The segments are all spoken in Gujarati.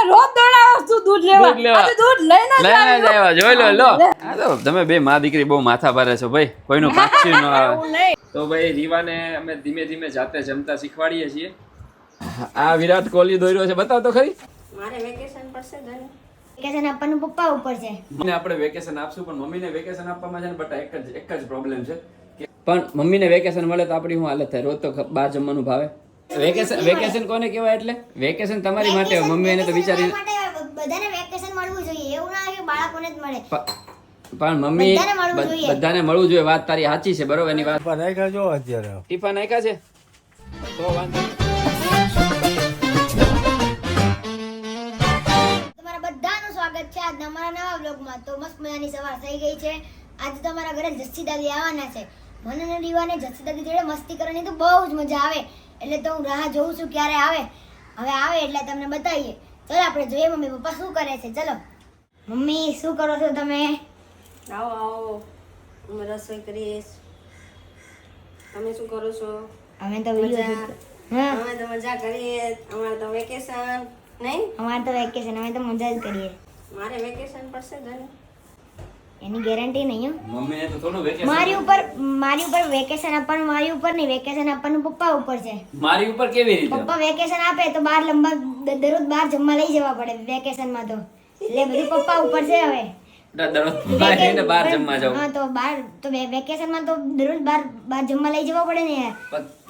મને રોજ દોડાવો તું દૂધ લેવા. દૂધ લેવા. દૂધ લઈને જ લઈને જ આવ્યા. જોઈ લો લો. આ તો તમે બે માં દીકરી બહુ માથા ભારે છો ભાઈ. કોઈનું પાછી ન આવે. તો ભાઈ રીવાને અમે ધીમે ધીમે જાતે જમતા શીખવાડીએ છીએ. આ વિરાટ કોહલી દોર્યો છે. બતાવ તો ખરી. મારે વેકેશન પડશે જ વેકેશન આપવાનું પપ્પા ઉપર છે. મને આપણે વેકેશન આપશું પણ મમ્મીને વેકેશન આપવામાં છે ને બટ એક જ એક જ પ્રોબ્લેમ છે પણ મમ્મીને વેકેશન મળે તો આપણી હું હાલત થાય? રોજ તો બહાર જમવાનું ભાવે. વેકેશન વેકેશન કોને કહેવાય એટલે? વેકેશન તમારી માટે મમ્મી એને તો વિચારી તમારા બધાને વેકેશન મળવું જોઈએ. એવું ના કે બાળકોને જ મળે. પણ મમ્મી બધાને મળવું જોઈએ. બધાને મળવું જોઈએ. વાત તારી સાચી છે બરોબર એની વાત. પણ એક જો અત્યારે. ટીફા નાખ્યા છે? તો વાંધો તમારા બધાનું સ્વાગત છે આજ અમારા નવા બ્લોગમાં તો મસ્ત મજાની સવાર થઈ ગઈ છે. આજે તો અમારા ઘરે જસ્સી દાદી આવવાના છે. મને અને દીવાને જસ્સી દાદી જોડે મસ્તી કરવાની તો બહુ જ મજા આવે. એટલે તો હું રાહ જોઉં છું ક્યારે આવે. હવે આવે એટલે તમને બતાવીએ. ચલો આપણે જોઈએ મમ્મી પપ્પા શું કરે છે. ચલો. મમ્મી શું કરો છો તમે? આવો આવો. અમે રસોઈ કરીશ તમે શું કરો છો? અમે તો મજા. હા. અમે તો મજા કરીએ. અમારે તો વેકેશન નહીં? અમારે તો વેકેશન અમે તો મજા જ કરીએ. મારે વેકેશન પડશે જ એની ગેરંટી નહીં હો. મમ્મીને તો થોડું વેકેશન મારી ઉપર મારી ઉપર વેકેશન આપવાનું મારી ઉપર નહીં વેકેશન આપવાનું પપ્પા ઉપર છે. મારી ઉપર કેવી રીતે? પપ્પા વેકેશન આપે તો બહાર લંબા દરરોજ બહાર જમવા લઈ જવા પડે વેકેશનમાં તો. એટલે બધું પપ્પા ઉપર છે હવે. દરરોજ બહાર જમવા જાવ હા તો બાર તો વેકેશનમાં તો દરરોજ બાર બાર જમવા લઈ જવા પડે ને યાર.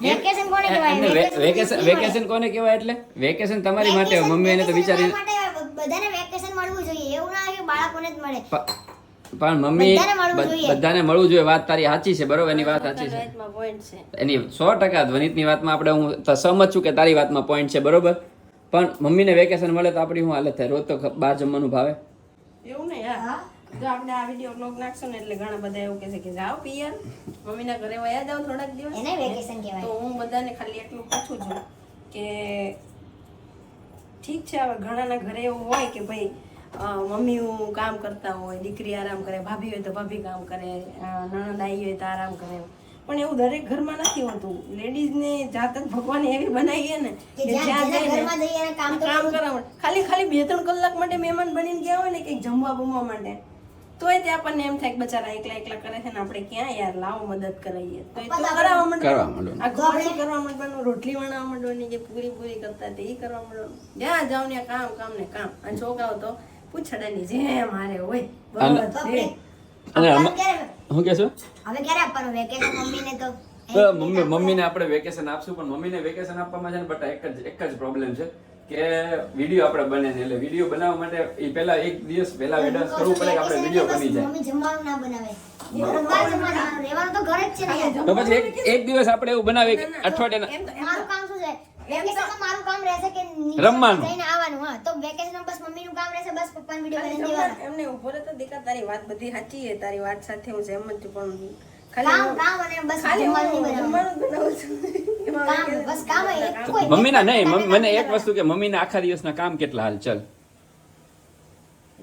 વેકેશન કોને કહેવાય? વેકેશન વેકેશન કોને કહેવાય? એટલે? વેકેશન તમારી માટે મમ્મી એને તો વિચારી બધાને વેકેશન મળવું જોઈએ. એવું ના કે બાળકોને જ મળે. પણ મમ્મી બધાને મળવું જોઈએ. વાત તારી સાચી છે બરોબર? એની વાત સાચી છે. રોહિતમાં પોઈન્ટ છે. એની સો ટકા ધ્વનિતની વાતમાં આપણે હું સહમત છું કે તારી વાતમાં પોઈન્ટ છે બરોબર? પણ મમ્મીને વેકેશન મળે તો આપણી હું હાલત થાય? રોજ તો બહાર જમવાનું ભાવે. એવું નહીં યાર જો આપણે આ વીડિયો બ્લોગ નાખશો ને એટલે ઘણા બધા એવું કે જાઓ પિયર. મમ્મીના ઘરે વયા જાઓ થોડાક દિવસ. એને વેકેશન કહેવાય. તો હું બધાને ખાલી એટલું પૂછું છું કે ઠીક છે હવે ઘણાના ઘરે એવું હોય કે ભાઈ મમ્મી હું કામ કરતા હોય દીકરી આરામ કરે ભાભી હોય તો ભાભી કામ કરે નણંદ આવી હોય તો આરામ કરે પણ એવું દરેક ઘરમાં નથી હોતું. લેડીઝને જાત જ ભગવાને એવી બનાવી ને જ્યાં- કામ તો કામ કરવા. ખાલી ખાલી બે ત્રણ કલાક માટે મહેમાન બનીને ગયા હોય ને કંઈક જમવા બમવા માટે તોય તે આપણને એમ થાય કે બચારા એકલા એકલા કરે છે ને આપણે ક્યાં યાર લાવો મદદ કરાવીએ તો એ તો કરાવવા કરવા માંડવાનું માંડવાનું. આ ઘોડી કરવા માંડવાનું રોટલી વણાવવા માંડવાની જે પૂરી પૂરી કરતા તે એ કરવા માંડવાનું. જ્યાં જાવ ને કામ કામ ને કામ. અને છોકરાઓ તો પૂછડાની જેમ. મારે હોય અને- બધે અને આપવાનું આમાં- ક્યારે? હવે ક્યારે આપવાનું? વેકેશન મમ્મીને તો તો મમ્મી મમ્મીને આપણે વેકેશન આપશું પણ મમ્મીને વેકેશન આપવામાં છે ને બટ એક જ એક જ પ્રોબ્લેમ છે કે વીડિયો આપણે બને છે. એટલે વીડિયો બનાવવા માટે એ પહેલા એક દિવસ પહેલા એડવાન્સ કરવું પડે કે આપણે વીડિયો બની જાય. મમ્મી જમવાનું ના બનાવે. તો ઘરે જ છે ને યાર. તો પછી એક એક દિવસ આપણે એવું બનાવીએ કે અઠવાડિયાના એમ તો કામ શું છે? વેકેશનમાં મારું કામ રહેશે કે રમવાનું. જઈને આવવાનું હા. તો વેકેશનમાં બસ મમ્મીનું કામ રહેશે બસ પપ્પાને વીડિયો બનાવી દેવાનો. એમને ઊભો રહેતો દીકરા તારી વાત બધી સાચી છે તારી વાત સાથે હું સહેમત છું પણ કામ કામ અને બસ ખાલી જમવાનું નહીં બનાવવાનું. જમવાનું જ બનાવું છું. એમાં કામ વેકેશન બસ કામ એક કોઈ મમ્મીના નહીં મમ્મી- મને એક વસ્તુ કે મમ્મીના આખા દિવસના કામ કેટલા હાલ ચલ.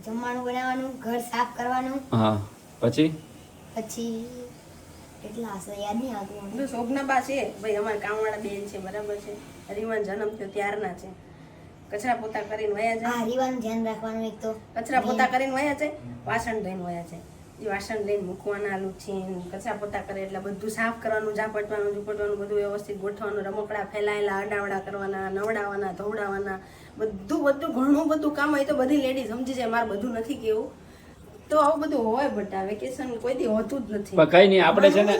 જમવાનું બનાવવાનું ઘર સાફ કરવાનું હા પછી? પછી કેટલા હશે? યાદ નહીં આવતું મને. જો છે. ભાઈ અમારા કામવાળા બેન છે બરાબર છે. રીવાન જન્મ થયો ત્યારના છે. કચરા પોતા કરીને વયા જાય. હા રીવાનું ધ્યાન રાખવાનું એક તો. કચરા પોતા કરીને વયા જાય વાસણ ધોઈને વયા જાય. એ વાસણ લઈને મૂકવાના લૂછીને કચરા પોતા કરે એટલે બધું સાફ કરવાનું ઝાપટવાનું ઝૂપટવાનું બધું વ્યવસ્થિત ગોઠવાનું રમકડા ફેલાયેલા અડાવડા કરવાના નવડાવવાના ધોવડાવવાના બધું બધું ઘણું બધું કામ હોય તો બધી લેડીઝ સમજી જાય મારે બધું નથી કેવું. તો આવું બધું હોય બટા વેકેશન કોઈ દી હોતું જ નથી. પણ કઈ નહીં આપણે છે ને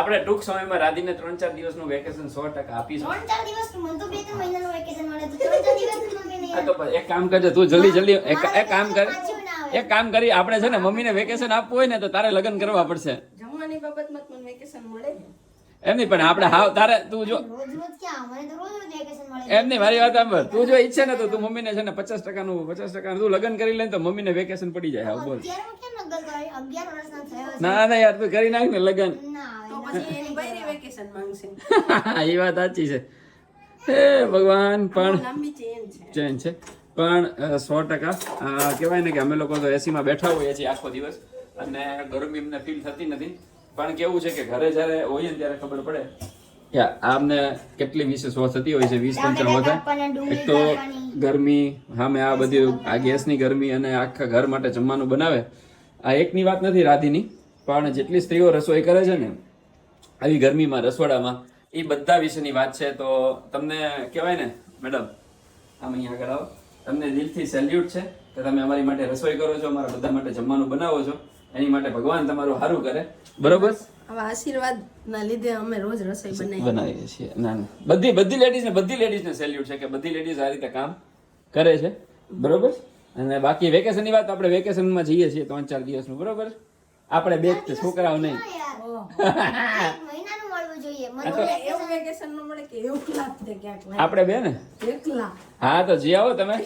આપણે ટૂંક સમયમાં રાધીને ત્રણ ચાર દિવસનું વેકેશન સો ટકા આપીશું. ત્રણ ચાર દિવસ મને તો બે ત્રણ મહિનાનું વેકેશન મળે તો ત્રણ ચાર દિવસ હા તો પછી એક કામ કરજે તું જલ્દી જલ્દી એક એક કામ કર. એક કામ કરી આપણે છે ને મમ્મીને વેકેશન આપવું હોય ને તો તારે લગ્ન કરવા પડશે. જમવાની બાબતમાં મને વેકેશન મળે એમ નહીં પણ આપણે હાવ તારે તું જો એમ નહીં મારી વાત સાંભળ. તું જો ઈચ્છે ને તો તું મમ્મીને છે ને પચાસ ટકાનું પચાસ ટકાનું તું લગ્ન કરી લે તો મમ્મીને વેકેશન પડી જાય. હાવ બોલ. ના ના યાર તું કરી નાખ ને લગ્ન. એ વાત સાચી છે. હે ભગવાન પણ ચેન છે. પણ સો ટકા. કહેવાય ને કે અમે લોકો તો એસીમાં બેઠા હોઈએ છીએ આખો દિવસ. અને ગરમી અમને ફીલ થતી નથી. પણ કેવું છે કે ઘરે જ્યારે હોઈએ ને ત્યારે ખબર પડે યા આમને કેટલી વિશે સો થતી હોય છે વીસ પંચાણ વધારે એક તો ગરમી હામે આ બધી આ ગેસની ગરમી અને આખા ઘર માટે જમવાનું બનાવે. આ એકની વાત નથી રાધીની પણ જેટલી સ્ત્રીઓ રસોઈ કરે છે ને આવી ગરમીમાં રસોડામાં એ બધા વિશેની વાત છે. તો તમને કહેવાય ને મેડમ આમ અહીંયા આગળ આવો. તમને દિલથી સેલ્યુટ છે કે તમે અમારી માટે રસોઈ કરો છો અમારા બધા માટે જમવાનું બનાવો છો. એની માટે ભગવાન તમારું સારું કરે. બરોબર? આવા આશીર્વાદ ના લીધે અમે રોજ રસોઈ બનાવી બનાવીએ. છીએ. ના ના. બધી બધી લેડીઝને બધી લેડીઝને સેલ્યુટ છે કે બધી લેડીઝ આ રીતે કામ કરે છે. બરોબર? અને બાકી વેકેશનની વાત આપણે વેકેશનમાં જઈએ છીએ ત્રણ ચાર દિવસનું બરોબર? આપણે બે છોકરાઓ નહીં. નું. આપણે બે ને? હા તો જી આવો તમે.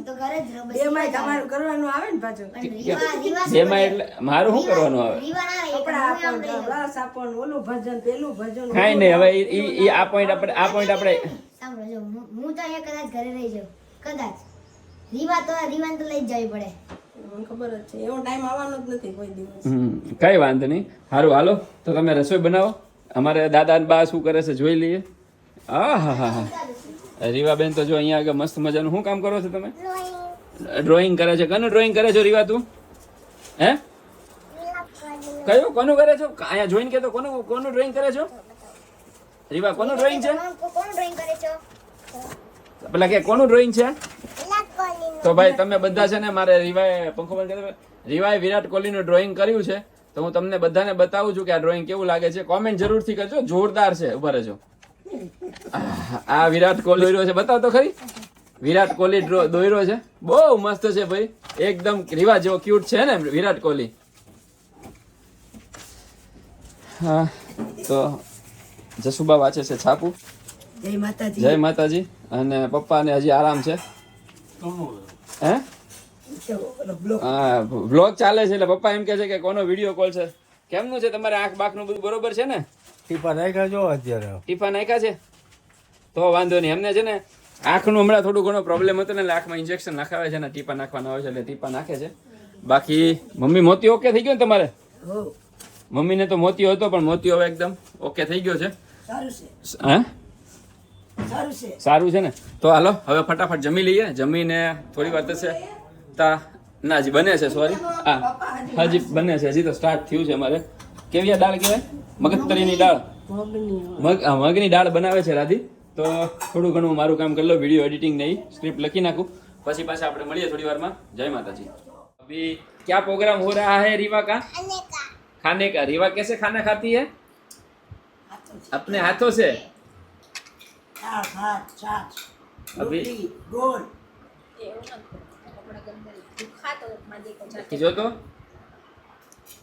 હું તો ઘરે જ રહું બસ તમારું કરવાનું આવે ને પાછું? પણ રીવા રીવા બેમાં એટલે મારું શું કરવાનું આવે? રીવા ના રહી કપડા હું આમ આપો રહી જાઉં. રસ આપો ને ઓલું ભજન પેલું ભજન કાંઈ નહીં હવે ઈ- ઈ ઈ આ પોઈન્ટ આપણે આ પોઈન્ટ આપણે સાંભળો જો હું હું તો અહીંયા કદાચ ઘરે રહી જાઉં. કદાચ. રીવા તો રીવાને તો લઈ જવી પડે. ખબર જ છે એવો ટાઈમ આવવાનો જ નથી કોઈ દિવસ. કઈ વાંધો નહીં. સારું હાલો તો તમે રસોઈ બનાવો. અમારે દાદા બા શું કરે છે જોઈ લઈએ. આ હા હા હા રીવાબેન તો જો અહીંયા આગળ મસ્ત મજાનું શું કામ કરો છો તમે? ડ્રોઈંગ કરે છે. કોનું ડ્રોઈંગ કરે છો રીવા તું? હે? કયું? કોનું કરે છો? અહીંયા જોઈને કે તો કોનું કોનું ડ્રોઈંગ કરે છો? રીવા કોનું ડ્રોઈંગ છે? કોણ ડ્રોઈંગ કરે છો? પેલા કે કોનું ડ્રોઈંગ છે? તો ભાઈ તમે બધા છે ને મારે રીવાએ પંખો બંધ કરી રીવાએ વિરાટ કોહલીનું ડ્રોઈંગ કર્યું છે. તો હું તમને બધાને બતાવું છું કે આ ડ્રોઈંગ કેવું લાગે છે. કોમેન્ટ જરૂરથી કરજો. જોરદાર છે. ઊભા રહેજો. આ- વિરાટ કોહલી દોર્યો છે. બતાવ તો ખરી. વિરાટ કોહલી દોર્યો છે. બહુ મસ્ત છે ભાઈ. એકદમ રીવા જેવો ક્યુટ છે ને વિરાટ કોહલી. હા તો જસુબા વાંચે છે છાપુ. જય માતાજી. જય માતાજી. અને પપ્પાને હજી આરામ છે. હે? હા બ્લોગ ચાલે છે એટલે પપ્પા એમ કે છે કે કોનો વીડિયો કોલ છે. કેમનું છે તમારે આંખ બાખનું બધું બરોબર છે ને? ટીપા નાખ્યા જો અત્યારે? ટીપા નાખ્યા છે? તો વાંધો નહીં. એમને છે ને આંખનું હમણાં થોડું ઘણો પ્રોબ્લેમ હતો ને એટલે આંખમાં ઇન્જેક્શન નાખાવે છે ને ટીપા નાખવાના હોય છે એટલે ટીપા નાખે છે. બાકી મમ્મી મોતી ઓકે થઈ ગયો ને તમારે? મમ્મીને તો મોતીયો હતો પણ મોતીયો હવે એકદમ ઓકે થઈ ગયો છે. હા? સારું છે. સારું છે ને? તો હાલો હવે ફટાફટ જમી લઈએ. જમીને થોડી વાર થશે તા ના હજી બને છે સોરી હા. હજી. બને છે. હજી તો સ્ટાર્ટ થયું છે અમારે. કેવી આ દાળ કહેવાય મગજતરીની દાળ મગની મગ આ મગની દાળ બનાવે છે રાધી તો થોડું ઘણું મારું કામ કરી લો વિડીયો એડિટિંગ નહીં સ્ક્રિપ્ટ લખી નાખું પછી પાછા આપણે મળીએ થોડી વારમાં જય માતાજી अभी क्या प्रोग्राम हो रहा है रीवा का खाने का रीवा कैसे खाना खाती है अपने हाथों से ચાર ભાત છાશ अभी ગોળ जो तो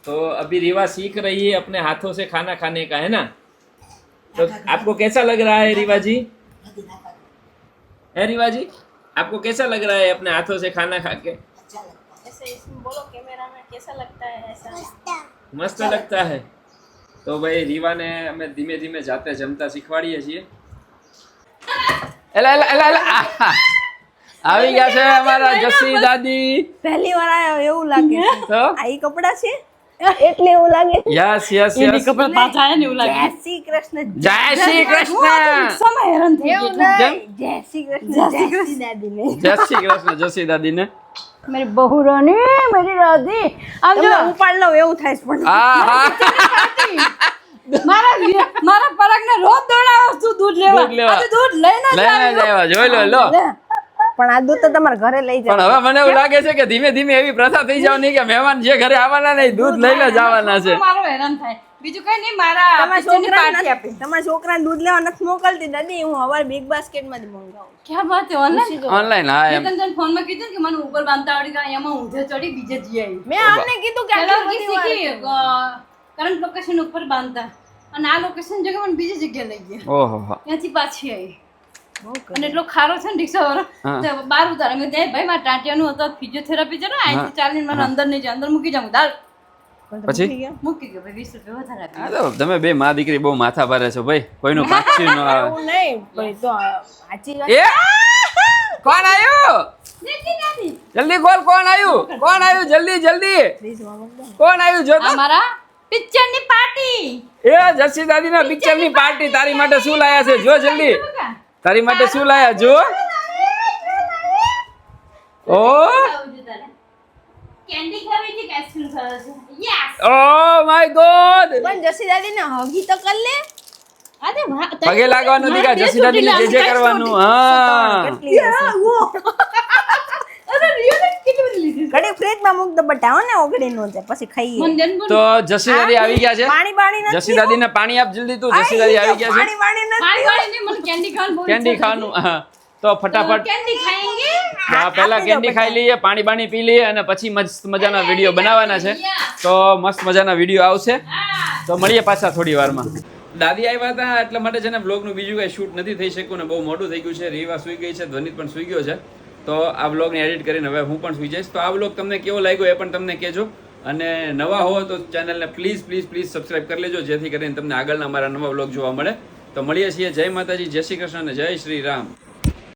तो अभी रीवा सीख रही है अपने हाथों से खाना खाने का है ना तो आपको कैसा लग रहा है रीवा जी है रीवा जी आपको कैसा लग रहा है अपने हाथों से खाना खा के ऐसे इसमें बोलो कैमरा में कैसा लगता है ऐसा મસ્ત લગતા હે તો ભાઈ રીવાને અમે ધીમે ધીમે જાતે જમતા શીખવાડીએ છીએ એલા એલા એલા એલા આહા. આવી ગયા છે અમારા જસી દાદી પહેલી વાર આયો એવું લાગે છે તો આ ઈ કપડા છે એટલે એવું લાગે. Yes yes yes. કપડા પાછા આયા ને એવું લાગે. જય શ્રી કૃષ્ણ જય શ્રી કૃષ્ણ. સમય હેરાન થઈ ગયો જય શ્રી કૃષ્ણ જય શ્રી કૃષ્ણ. દાદીને. જય શ્રી કૃષ્ણ જય શ્રી દાદીને. મારી બહુ રોની મારી રાધી. આમ જો ઉપાડ લઉં એવું થાય પણ. હા મારા મારા પરાગને રોજ દોડાવો તું દૂધ લેવા. દૂધ લઈને જ જોઈ લો. લો. પણ આ દૂધ તો તમારા ઘરે લઈ પણ હવે મને એવું લાગે છે કે ધીમે ધીમે એવી પ્રથા થઈ જવાની કે મહેમાન જે ઘરે આવવાના નહીં દૂધ લઈને જ આવવાના છે. મારો હેરાન થાય? બીજું કઈ નહીં મારા તમારા છોકરાને આપી. તમારા છોકરાને દૂધ લેવા નથી મોકલતી દાદી હું હવાર બિગ બાસ્કેટમાંથી મંગાવું ક્યાં વાત છે? ઓનલાઈન ઓનલાઈન હા એમ. તને ફોનમાં કીધું કે મને ઉપર બાંધતા આવડી એમાં ઊંધે ચડી બીજે જઈ આવી. મેં આમને કીધું કે શીખી કરંટ લોકેશન ઉપર બાંધતા. અને આ લોકેશન જગ્યા મને બીજી જગ્યાએ લઈ ગયા. ઓહો ત્યાંથી પાછી આવી. અને એટલો ખારો છે ને રિક્ષા વાળો બાર ઉતારે. અમે ત્યાં ભાઈ મારા ટાંટિયાનું હતો ફિઝિયોથેરાપી છે ને અહીંથી ચાલીને મને અંદર નહીં જાય અંદર મૂકી જાઉં દાલ પછી? મૂકી ગયો. ભાઈ વીસ રૂપિયા વધારે હા તો તમે બે મા દીકરી બહુ માથા ભારે છો ભાઈ. કોઈનું પાછી ન આવે. નહીં પણ તો સાચી વાત. કોણ આવ્યું. જલ્દી કોલ કોણ આવ્યું? કોણ આવ્યું? જલ્દી જલ્દી. કોણ આવ્યું? જો મારા પિક્ચરની પિક્ચરની પાર્ટી. એ જસી દાદી ના પિક્ચરની પાર્ટી તારી માટે શું લાયા છે? જો જલ્દી. તારી માટે શું લાયા જો? ઓ? કેન્ડી ખાવી છે કે આઈસ્ક્રીમ ખાવી છે? Yes oh my god! પણ જસી દાદી ને હગી તો કર લે. અરે પગે લાગવાનું નથી કે જસી દાદી ને જે જે કરવાનું હા? અરે રિયલ કેટલી બધી ફ્રીજમાં મૂક દો બટા ને ઓગળી નો જાય પછી ખાઈએ. તો જસી દાદી આવી ગયા છે? પાણી બાણી નથી જસી દાદી ને પાણી આપ જલ્દી તું જસી દાદી આવી ગયા છે. પાણી પાણી નથી પાણી પાણી નહીં મને કેન્ડી ખાવાનું કેન્ડી ખાવાનું હા. તો ફટાફટ કેન્ડી ખાएंगे હા પહેલા કેન્ડી ખાઈ લઈએ પાણી બાણી પી લઈએ અને પછી મસ્ત મજાના વીડિયો બનાવવાના છે. તો મસ્ત મજાના વીડિયો આવશે. તો મળીએ પાછા થોડી વારમાં. દાદી આવ્યા હતા એટલા માટે છે ને બ્લોગનું બીજું કાંઈ શૂટ નથી થઈ શક્યું ને બહુ મોટું થઈ ગયું છે. રેવા સુઈ ગઈ છે ધ્વનિત પણ સુઈ ગયો છે. તો આ બ્લોગને એડિટ કરીને હવે હું પણ સુઈ જઈશ. તો આ બ્લોગ તમને કેવો લાગ્યો એ પણ તમને કહેજો. અને નવા હો તો ચેનલને પ્લીઝ પ્લીઝ પ્લીઝ સબસ્ક્રાઇબ કરી લેજો, જેથી કરીને તમને આગળના અમારા નવા બ્લોગ જોવા મળે. તો મળીએ છીએ. જય માતાજી, જય શ્રી કૃષ્ણ અને જય શ્રી રામ.